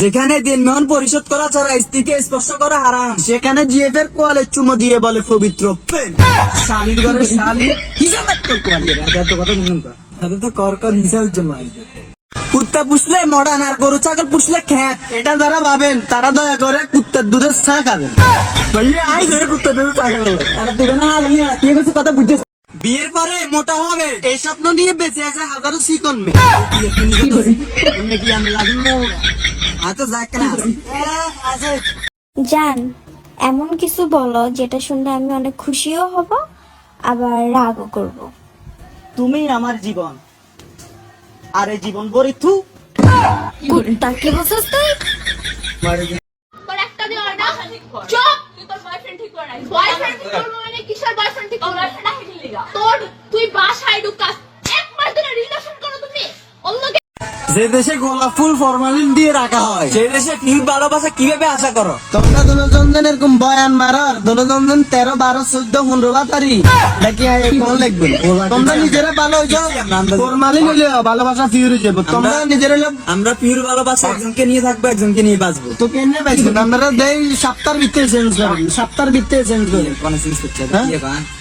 যেখানে দিনমোহন পরিশোধ করা ছাড়া স্ত্রীকে স্পর্শ করা হারাম। সেখানে জিএফ এর কোয়ালে চুমো দিয়ে বলে পবিত্র স্বামীর ঘরে হিসাব কথা বুঝুন তো? তাহলে তো কর কর হিসাব জমা কুত্তা পুষলে মডার্ন আর গরু ছাগল পুষলে খ্যাত। এটা যারা ভাবেন তারা দয়া করে কুত্তার দুধের চা খাবেন। বললে আই ধরে কুত্তার দুধের চা খাবেন আর তুই না কথা বুঝছিস বিয়ের পরে মোটা হবে। এই স্বপ্ন নিয়ে বেঁচে আছে হাজারো চিকন জান এমন কিছু বলো যেটা শুনলে আমি অনেক খুশিও হব আবার রাগও করব। তুমি আমার জীবন। আরে এই জীবন বরিথু কুত্তা কি বলছিস তুই? চুপ তুই তোর বয়ফ্রেন্ড ঠিক করে বয়ফ্রেন্ড ঠিক মানে কিসের বয়ফ্রেন্ড ঠিক করব বয়ফ্রেন্ড আহে কি লিগা তোর তুই বাসায় ঢুকাস একবার ধরে রিলেশন করো তুমি অন্যকে যে দেশে গোলাপ ফুল ফরমালিন দিয়ে রাখা হয়। সেই দেশে কি ভালোবাসা কীভাবে আশা করো? তোমরা দুজন এরকম বয়ান মারার দুজন তেরো বারো চোদ্দ পনেরো কোন লিখবেন তোমরা নিজেরা ভালো হইছো। ফরমালিন হইলে ভালোবাসা পিওর হয়ে যাব তোমরা নিজেরা আমরা পিওর ভালোবাসা একজনকে নিয়ে থাকব একজনকে নিয়ে বাঁচবো। তো কেন বাঁচবেন আমরা দেই সপ্তাহের ভিত্তিতে চেঞ্জ করেন সপ্তাহের ভিত্তিতে চেঞ্জ করেন কোন চেঞ্জ করছে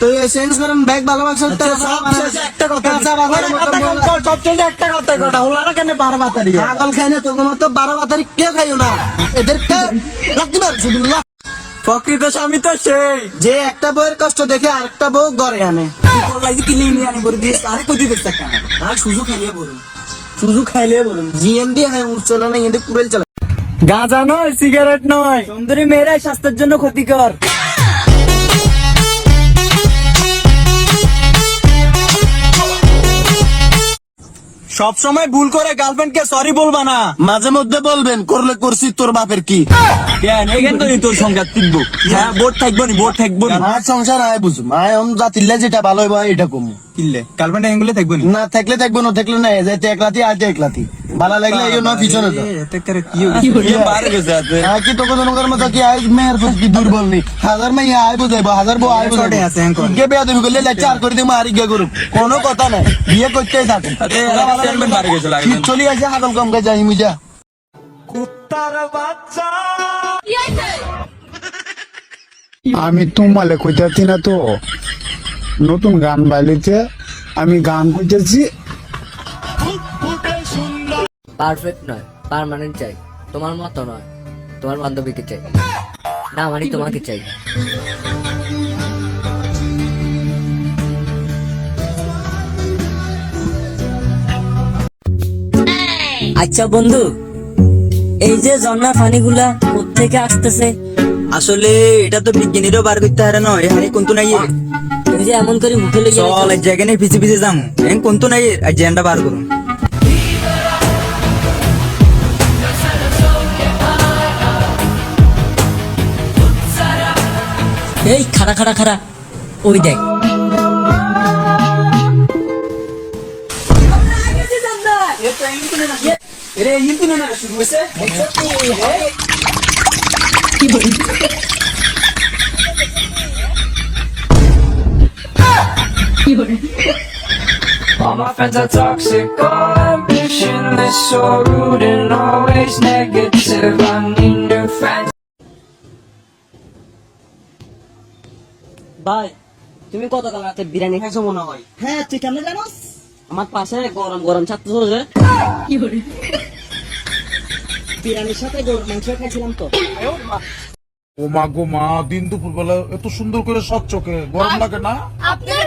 তো চেঞ্জ করেন ব্যাগ ভালোবাসা। একটা কথা একটা কথা কথা কেন বারো বাতারি। পাগল খাই না তোর মতো বারো বাতারি কে খাইও না। এদেরকে লাগতে পারে প্রকৃত স্বামী তো সেই। যে একটা বউয়ের কষ্ট দেখে আরেকটা বউ গড়ে আনে। কিনে নিয়ে আনে বলে দিয়ে আরে কোথায় দেখতে আর সুযোগ খাইলে বলুন। সুযোগ খাইলে বলুন। জিএমডি হ্যাঁ উঠছিল না কিন্তু কুড়েল চলে। গাঁজা নয় সিগারেট নয়। সুন্দরী মেয়েরাই স্বাস্থ্যের জন্য ক্ষতিকর। সব সময় ভুল করে গার্লফ্রেন্ড কে সরি বলবা না। মাঝে মধ্যে বলবেন করলে করছি তোর বাপের কি? কেন? এখান তো তোর সংঘাত টিকবো। হ্যাঁ বোর্ড থাকব নি বোর্ড থাকব না। সংসার আয় বুঝুম আয় অন জাতিলে যেটা ভালো হইব এটা কম। কিনলে? গার্লফ্রেন্ড এঙ্গুলে থাকব নি? না থাকলে থাকব না থাকলে না যাইতে একলাতি আইতে একলাতি। ভালো লাগলে এই না পিছনে তো আয় কি তোকে জনগর মতো কি আয় মেয়ের প্রতি কি দুর্বল নেই হাজার মেয়ে আয় বুঝাইবো হাজার বউ আয় বুঝাইবো আছে, হ্যাঁ, কর। গে বেয়া দেবি করলে লেকচার করে দিবো আর ইগে করুক। কোনো কথা নাই বিয়ে করতেই থাকুন চলি আসে হাতল কম গে যাই মুজা কি হয়েছে? আমি তোমালে কইতাছি না তো। নতুন গান বাইলিতে আমি গান কইতেছি পারফেক্ট নয় পার্মানেন্ট চাই। তোমার মতো নয় তোমার বান্ধবীকে চাই। না মানে তোমাকে চাই। আচ্ছা বন্ধু এই যে ঝর্ণার পানিগুলা থেকে আসতেছে? আসলে এটা তো বিজ্ঞানীরও বার করতে হারে নয় হানি কোন নাই যে এমন করে মুখে লেগে চল এক জায়গায় নিয়ে পিছে পিছে যাম। এন কোন নাই এজেন্ডা বার করুন। এই খাড়া খাড়া খাড়া। ওই দেখ। All my friends are toxic, all ambitionless, so rude and always negative. I need new friends. ভাই তুমি কত কালাতে বিরিয়ানি খাইছো মনে হয়? হ্যাঁ তুই কেমন জানোস? আমার পাশে গরম গরম ছাত্র চলছে বিরিয়ানির সাথে গরুর মাংস খাইছিলাম তো। ও মা গো মা দিন দুপুর বেলা এত সুন্দর করে সৎ চোখে গরম লাগে না? আপনার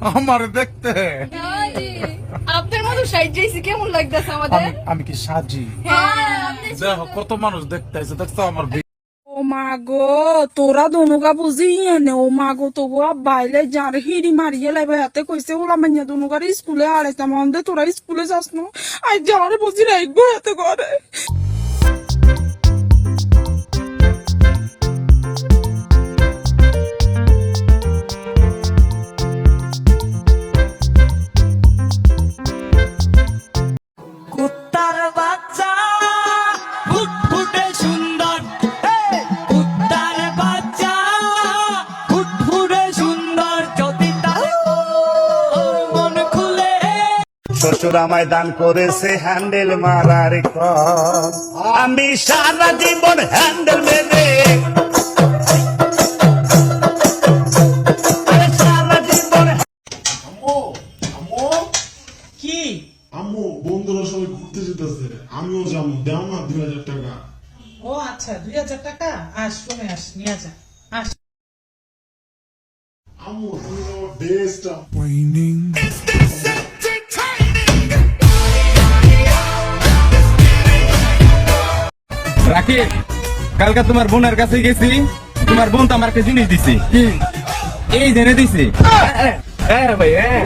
আমার দেখতে। আপনার মতো সাইজেছি কেমন লাগতেছে আমাদের? আমি কি সাজি? হ্যাঁ দেখো কত মানুষ দেখতে আছে দেখছ আমার ও মা গো তোরা দনুকা বুঝি এনে ও মা গো তবু বাইলে যার হিড়ি মারিয়ে লাইবে হাতে কইছে ওরা মাইয়া দনুকার স্কুলে আড়াইতাম আমাদের তোরা স্কুলে যাস না। আই যাওয়ার বুঝি রাখব হাতে করে। শ্বশুর আমায় দান করেছে হ্যান্ডেল মারার আমি সারা জীবন হ্যান্ডেল মেরে কি? আম্মু বন্ধুরা সবাই ঘুরতে যেতেছে। আমিও যাব। দেও না দুই হাজার টাকা। ও আচ্ছা দুই হাজার টাকা? আস শুনে আস নিয়ে যা। আস। আম্মু তুমি আমার বেস্ট রাকিব কালকে তোমার বোনের কাছে গেছি তোমার বোন তো আমার একটা জিনিস দিছি। এই জেনে দিছি। হ্যাঁ ভাই হ্যাঁ।